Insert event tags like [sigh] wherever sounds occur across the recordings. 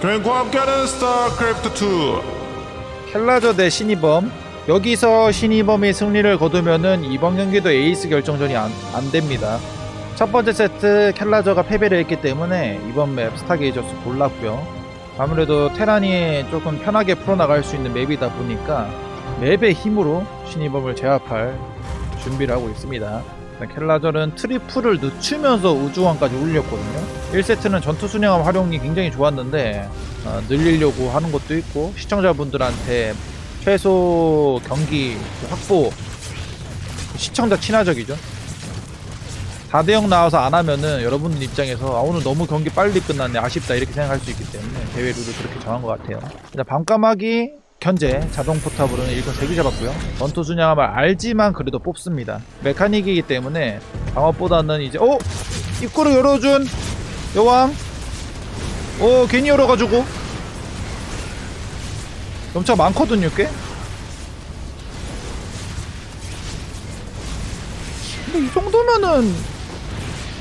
교행과 함께하는 스타크래프트 2 켈라저 대 신이범. 여기서 신이범이 승리를 거두면은 이번 경기도 에이스 결정전이 안, 안 됩니다. 첫 번째 세트 켈라저가 패배를 했기 때문에 이번 맵 스타게이저스 골랐고요. 아무래도 테란이 조금 편하게 풀어나갈 수 있는 맵이다 보니까 맵의 힘으로 신이범을 제압할 준비를 하고 있습니다 켈라절은 트리플을 늦추면서 우주왕까지 올렸거든요. 1세트는 전투 순양함 활용이 굉장히 좋았는데 어, 늘리려고 하는 것도 있고 시청자분들한테 최소 경기 확보 시청자 친화적이죠. 4대0 나와서 안 하면은 여러분들 입장에서 아, 오늘 너무 경기 빨리 끝났네 아쉽다 이렇게 생각할 수 있기 때문에 대회 룰을 그렇게 정한 것 같아요. 일단 밤까마귀 견제 자동 포탑으로는 일꾼 3개 잡았고요. 전투 순양함을 알지만 그래도 뽑습니다. 메카닉이기 때문에 방어보다는 이제 어? 입구를 열어준 여왕? 어 괜히 열어가지고. 엄청 많거든요 꽤? 근데 이 정도면은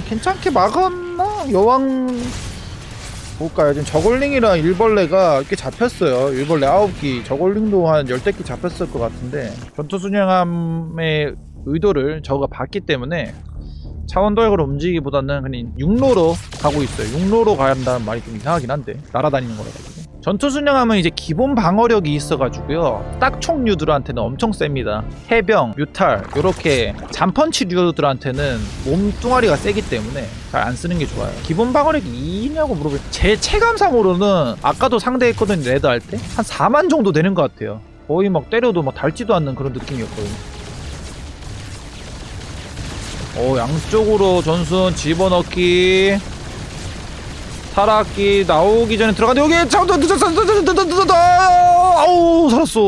괜찮게 막았나? 여왕 볼까요? 지금 저걸링이랑 일벌레가 꽤 잡혔어요. 일벌레 9기, 저걸링도 한 10대끼 잡혔을 것 같은데 전투순양함의 의도를 저가 봤기 때문에 차원도역으로 움직이기보다는 그냥 육로로 가고 있어요. 육로로 가야 한다는 말이 좀 이상하긴 한데 날아다니는 거라 가지고. 전투 순양함은 이제 기본 방어력이 있어가지고요. 딱총 류들한테는 엄청 셉니다. 해병, 뮤탈 이렇게 잔펀치 류들한테는 몸뚱아리가 세기 때문에 잘 안 쓰는 게 좋아요. 기본 방어력이 2냐고 물어보면 제 체감상으로는 아까도 상대했거든요. 레드 할 때 한 4만 정도 되는 것 같아요. 거의 막 때려도 막 닳지도 않는 그런 느낌이었거든요. 오 양쪽으로 전순 집어넣기 타락기 나오기 전에 들어가는데 여기 잠깐 늦었어 늦었어 아우 살았어.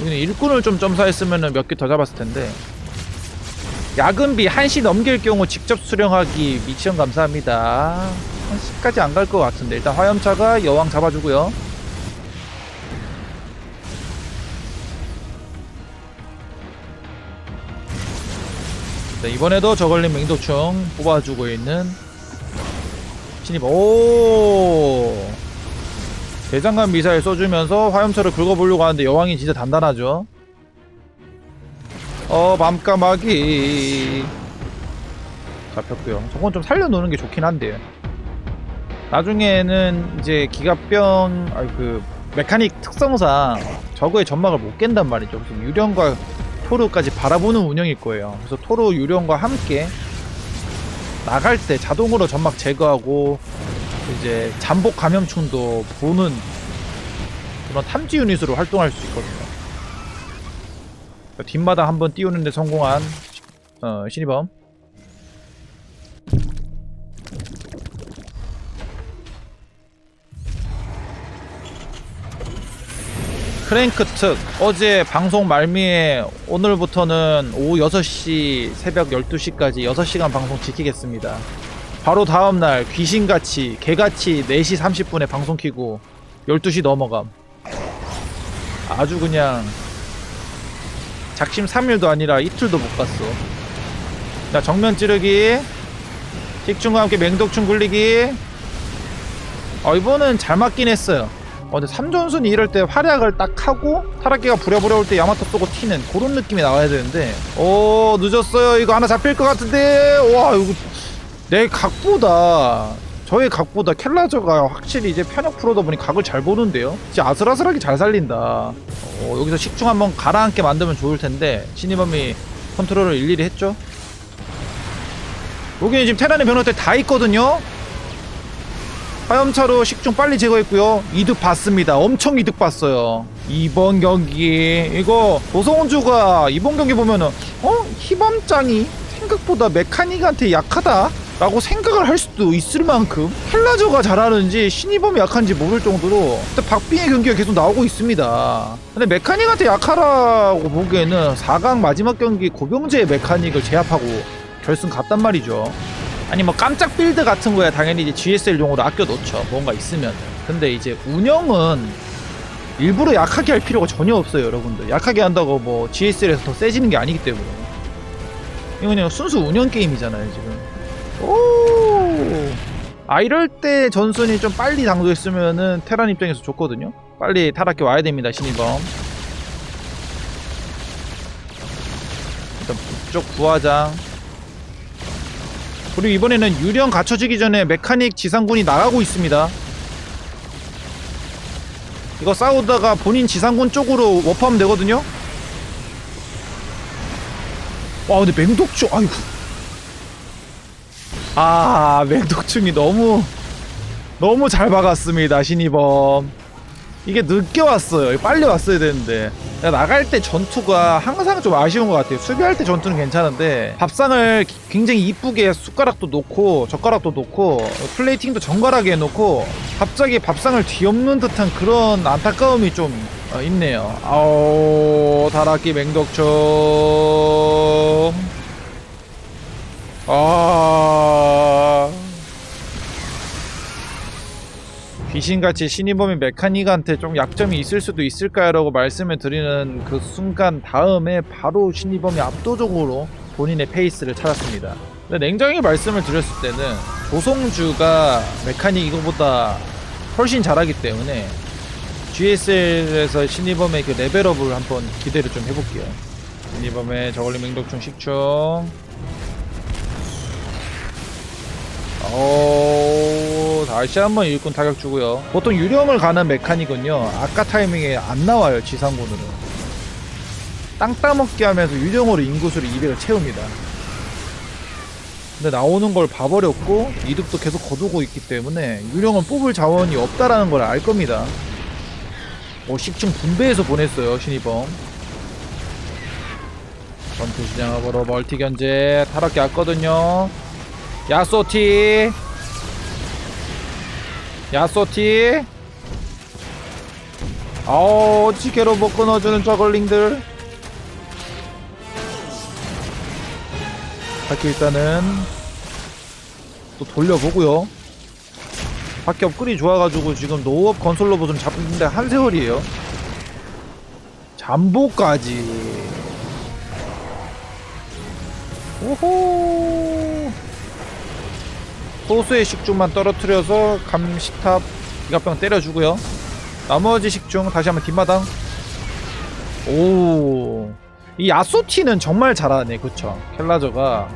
여기는 일꾼을 좀 점사했으면 몇 개 더 잡았을 텐데. 야근비 1시 넘길 경우 직접 수령하기 미션 감사합니다. 1시까지 안 갈 것 같은데. 일단 화염차가 여왕 잡아주고요. 네, 이번에도 저걸린 맹독충 뽑아주고 있는 신입 오! 대장간 미사일 쏘주면서 화염차를 긁어보려고 하는데 여왕이 진짜 단단하죠? 어 밤까마귀. 잡혔고요. 저건 좀 살려놓는 게 좋긴 한데요 나중에는 이제 기갑병 아니 그 메카닉 특성상 저거의 점막을 못 깬단 말이죠. 그래서 유령과 토르까지 바라보는 운영일 거예요. 그래서 토르 유령과 함께 나갈 때 자동으로 점막 제거하고 이제 잠복 감염충도 보는 그런 탐지 유닛으로 활동할 수 있거든요. 뒷마당 한번 띄우는데 성공한 어, 신이범. 크랭크 특. 어제 방송 말미에 오늘부터는 오후 6시 새벽 12시까지 6시간 방송 지키겠습니다. 바로 다음날 귀신같이 개같이 4시 30분에 방송 키고 12시 넘어감. 아주 그냥 작심 3일도 아니라 이틀도 못 갔어. 자 정면 찌르기. 식충과 함께 맹독충 굴리기. 어 이번은 잘 맞긴 했어요 어, 근데 삼전순이 이럴 때 활약을 딱 하고 타락기가 부려부려 올때 야마토 쏘고 튀는 그런 느낌이 나와야 되는데. 오 늦었어요. 이거 하나 잡힐 것 같은데. 와 이거 내 각보다 저의 각보다 켈라저가 확실히 이제 편역 프로다 보니 각을 잘 보는데요. 진짜 아슬아슬하게 잘 살린다. 어, 여기서 식충 한번 가라앉게 만들면 좋을 텐데. 신이범이 컨트롤을 일일이 했죠? 여기는 지금 테란의 변호 때다 있거든요 화염차로 식중 빨리 제거했고요. 이득 봤습니다. 엄청 이득 봤어요. 이번 경기 이거 도성훈주가 이번 경기 보면은 어 희범짱이 생각보다 메카닉한테 약하다. 라고 생각을 할 수도 있을 만큼 헬라저가 잘하는지 신이범이 약한지 모를 정도로 박빙의 경기가 계속 나오고 있습니다. 근데 메카닉한테 약하라고 보기에는 4강 마지막 경기 고병재의 메카닉을 제압하고 결승 갔단 말이죠. 아니 뭐 깜짝 빌드 같은 거야. 당연히 이제 GSL용으로 아껴 놓죠. 뭔가 있으면 근데 이제 운영은 일부러 약하게 할 필요가 전혀 없어요 여러분들. 약하게 한다고 뭐 GSL에서 더 세지는 게 아니기 때문에. 이거 그냥 순수 운영 게임이잖아요 지금. 오! 아 이럴 때 전순이 좀 빨리 당도했으면은 테란 입장에서 좋거든요. 빨리 타락기 와야 됩니다 신이범. 일단 북쪽 부화장 그리고 이번에는 유령 갖춰지기 전에 메카닉 지상군이 나가고 있습니다. 이거 싸우다가 본인 지상군 쪽으로 워프하면 되거든요? 와 근데 맹독충 아이고. 아 맹독충이 너무 너무 잘 박았습니다 신이범 이게 늦게 왔어요. 빨리 왔어야 되는데. 나갈 때 전투가 항상 좀 아쉬운 것 같아요. 수비할 때 전투는 괜찮은데 밥상을 기- 굉장히 이쁘게 숟가락도 놓고 젓가락도 놓고 플레이팅도 정갈하게 해놓고 갑자기 밥상을 뒤엎는 듯한 그런 안타까움이 좀 어, 있네요. 아우 다락기 맹독충 아 귀신같이 신이범이 메카닉한테 좀 약점이 있을 수도 있을까요 라고 말씀을 드리는 그 순간 다음에 바로 신이범이 압도적으로 본인의 페이스를 찾았습니다. 근데 냉정히 말씀을 드렸을 때는 조성주가 메카닉 이거보다 훨씬 잘하기 때문에 GSL에서 신이범의 그 레벨업을 한번 기대를 좀 해볼게요. 신이범의 저걸리 맹독충 식충 오, 다시 한번 일꾼 타격 주고요. 보통 유령을 가는 메카닉은요, 아까 타이밍에 안 나와요, 지상군으로. 땅 따먹게 하면서 유령으로 인구수를 200을 채웁니다. 근데 나오는 걸 봐버렸고, 이득도 계속 거두고 있기 때문에 유령은 뽑을 자원이 없다라는 걸 알 겁니다. 오, 10층 분배해서 보냈어요, 신이범. 전투 시장하고로 멀티 견제, 타락기 왔거든요. 야소티 야소티. 아우 지게로 못 끊어주는 저걸링들. 밖에 일단은 또 돌려보고요. 밖에 업글이 좋아가지고 지금 노업 건설 로봇은 잡는데 한 세월이에요. 잠보까지. 오호 소수의 식중만 떨어뜨려서 감시탑 기갑병 때려주고요. 나머지 식중 다시 한번 뒷마당. 오, 이 야소티는 정말 잘하네, 그쵸? 켈라저가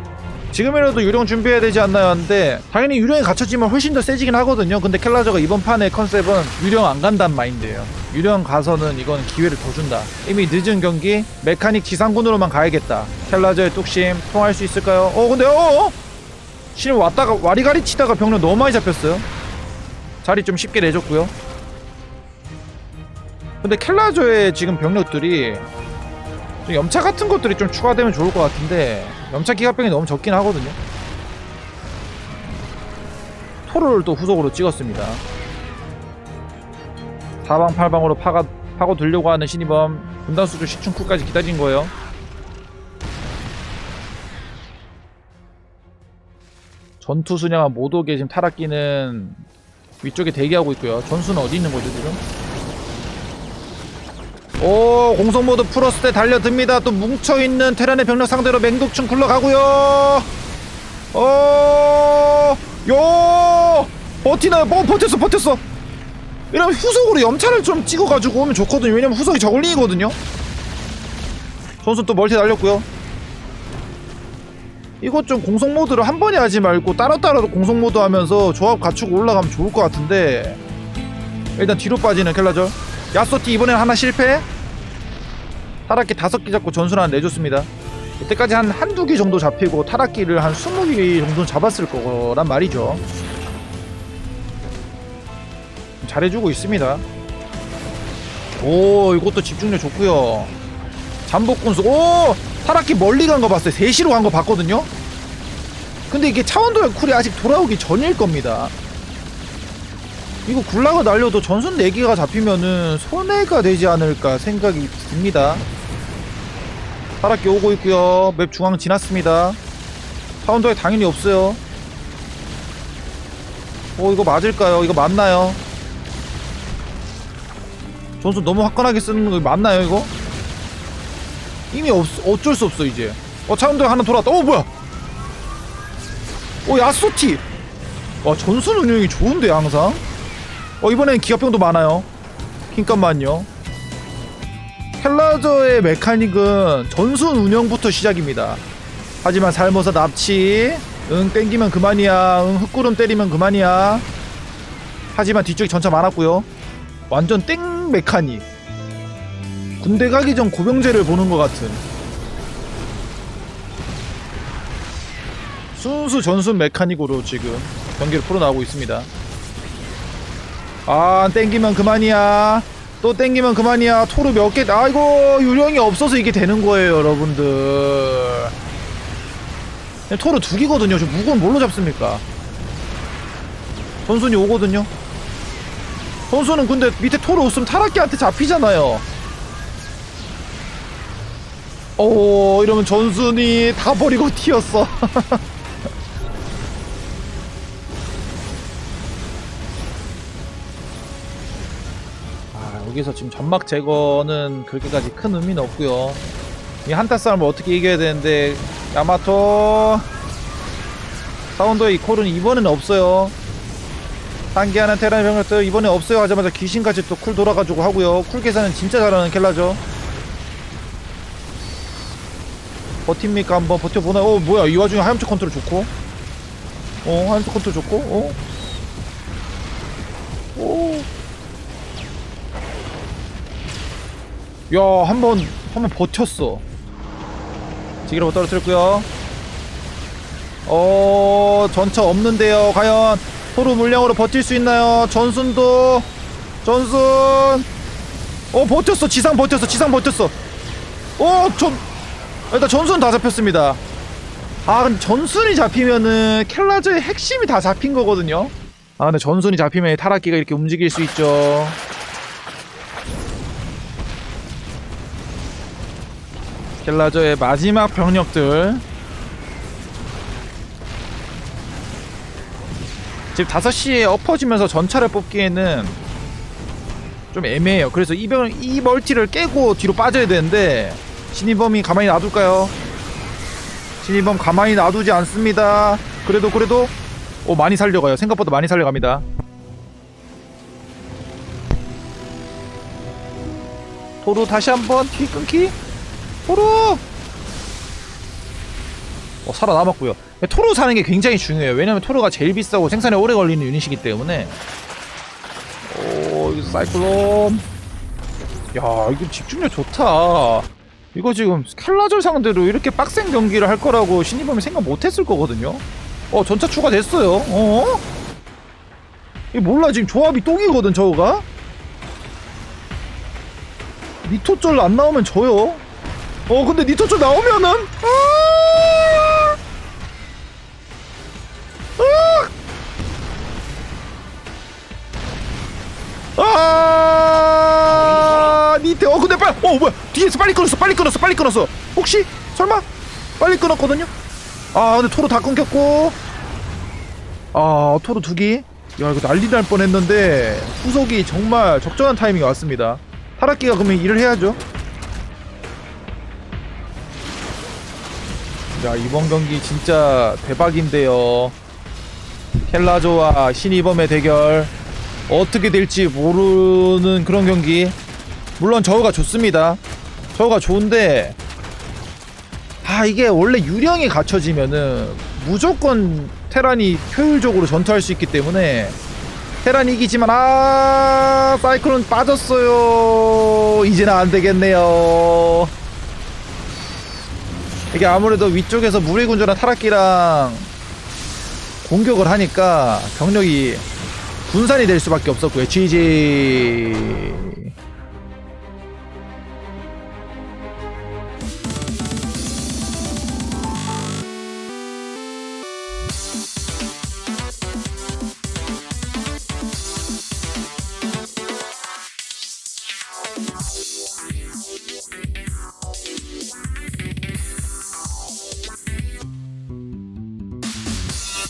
지금이라도 유령 준비해야 되지 않나요? 하는데 당연히 유령이 갖춰지면 훨씬 더 세지긴 하거든요. 근데 켈라저가 이번 판의 컨셉은 유령 안 간단 마인드예요. 유령 가서는 이건 기회를 더 준다. 이미 늦은 경기 메카닉 지상군으로만 가야겠다. 켈라저의 뚝심 통할 수 있을까요? 어, 근데 어, 어? 신을 왔다가 와리가리 치다가 병력 너무 많이 잡혔어요. 자리 좀 쉽게 내줬고요. 근데 켈라저의 지금 병력들이 좀 염차 같은 것들이 좀 추가되면 좋을 것 같은데 염차 기갑병이 너무 적긴 하거든요. 토를 또 후속으로 찍었습니다. 사방팔방으로 파가 파고 들려고 하는 신이범 분단수도 시충쿨까지 기다린 거예요. 전투 순양한 모독에 지금 타락기는 위쪽에 대기하고 있고요. 전수는 어디 있는 거죠 지금? 오 공성 모드 풀었을 때 달려듭니다. 또 뭉쳐 있는 테란의 병력 상대로 맹독충 굴러가고요. 어, 요 버티나요? 어 버텼어 버텼어. 이러면 후속으로 염차를 좀 찍어가지고 오면 좋거든요. 왜냐면 후속이 저글링이거든요. 전수 또 멀티 날렸고요. 이것 좀 공성 모드를 한 번에 하지 말고 따로따로 공성 모드 하면서 조합 갖추고 올라가면 좋을 것 같은데. 일단 뒤로 빠지는 켈라절 야소티 이번엔 하나 실패. 타락기 다섯 개 잡고 전술 하나 내줬습니다. 이때까지 한 한두 개 정도 잡히고 타락기를 한 스무 개 정도 잡았을 거란 말이죠. 잘해주고 있습니다. 오 이것도 집중력 좋고요. 잠복군수. 오 타락기 멀리 간 거 봤어요. 3시로 간 거 봤거든요. 근데 이게 차원도의 쿨이 아직 돌아오기 전일 겁니다. 이거 굴라가 날려도 전선 4개가 잡히면은 손해가 되지 않을까 생각이 듭니다. 타락기 오고 있고요. 맵 중앙 지났습니다. 차원도에 당연히 없어요. 어 이거 맞을까요? 이거 맞나요? 전선 너무 화끈하게 쓰는 거 맞나요 이거 이미 없, 어쩔 수 없어 이제. 어 차원도에 하나 돌아왔다. 어 뭐야? 어 야소티. 와 전술 운영이 좋은데 항상. 어 이번엔 기갑병도 많아요. 킹값만요. 켈라저의 메카닉은 전술 운영부터 시작입니다. 하지만 살모사 납치. 응 땡기면 그만이야. 응 흙구름 때리면 그만이야. 하지만 뒤쪽에 전차 많았고요. 완전 땡 메카닉 군대 가기 전 고병제를 보는 것 같은 순수 전순 메카닉으로 지금 경기를 풀어나가고 있습니다. 아 땡기면 그만이야. 또 땡기면 그만이야. 토르 몇 개? 아이고 유령이 없어서 이게 되는 거예요, 여러분들. 토르 두 개거든요. 저 무건 뭘로 잡습니까? 전순이 오거든요. 전순은 근데 밑에 토르 없으면 타락기한테 잡히잖아요. 오 이러면 전순이 다 버리고 튀었어. [laughs] 아, 여기서 지금 점막 제거는 그렇게까지 큰 의미는 없고요. 이 한타 싸움을 어떻게 이겨야 되는데 야마토 사운드의 이 콜은 이번에는 없어요. 단기하는 테란 병력들 이번에 없어요 하자마자 귀신같이 또 쿨 돌아가지고 하고요. 쿨 계산은 진짜 잘하는 켈라죠. 버팁니까 한번 버텨보나? 어 뭐야 이 와중에 하염차 컨트롤 좋고 어 하염차 컨트롤 좋고 어? 오 야, 한 번, 한번 버텼어. 지기로 떨어뜨렸고요. 어, 전차 없는데요. 과연 토르 물량으로 버틸 수 있나요? 전순도, 전순. 어, 버텼어. 지상 버텼어. 지상 버텼어. 어, 전, 일단 전순 다 잡혔습니다. 아, 근데 전순이 잡히면은 켈라저의 핵심이 다 잡힌 거거든요. 아, 근데 전순이 잡히면 타락기가 이렇게 움직일 수 있죠. 켈라저의 마지막 병력들 지금 5시에 엎어지면서 전차를 뽑기에는 좀 애매해요 그래서 이, 병, 이 멀티를 깨고 뒤로 빠져야 되는데 신이범이 가만히 놔둘까요? 신이범 가만히 놔두지 않습니다 그래도 그래도 오 많이 살려가요 생각보다 많이 살려갑니다 도로 다시 한번 뒤 끊기 토르! 어, 살아남았고요. 토르 사는 게 굉장히 중요해요. 왜냐면 토르가 제일 비싸고 생산에 오래 걸리는 유닛이기 때문에. 오, 이거 사이클론. 야, 이거 집중력 좋다. 이거 지금 켈라절 상대로 이렇게 빡센 경기를 할 거라고 신이범이 생각 못했을 거거든요. 어, 전차 추가됐어요. 어? 이거 몰라 지금 조합이 똥이거든 저거가. 니토절 안 나오면 져요. 어 근데 니토초 나오면은 아! 어 근데 빨리 어 뭐야? 뒤에서 빨리 끊었어 빨리 끊었어 빨리 끊었어. 혹시 설마? 빨리 끊었거든요? 아 근데 토로 다 끊겼고. 아 토로 두기야 이거 난리 날 뻔했는데 후속이 정말 적절한 타이밍이 왔습니다. 타락기가 그러면 일을 해야죠. 야 이번 경기 진짜 대박인데요. 켈라조와 신이범의 대결. 어떻게 될지 모르는 그런 경기 물론 저우가 좋습니다 저우가 좋은데 아 이게 원래 유령이 갖춰지면은 무조건 테란이 효율적으로 전투할 수 있기 때문에 테란이 이기지만 아 사이클론 빠졌어요 이제는 안 되겠네요 이게 아무래도 위쪽에서 무리군주랑 타락기랑 공격을 하니까 병력이 분산이 될 수밖에 없었고요. GG.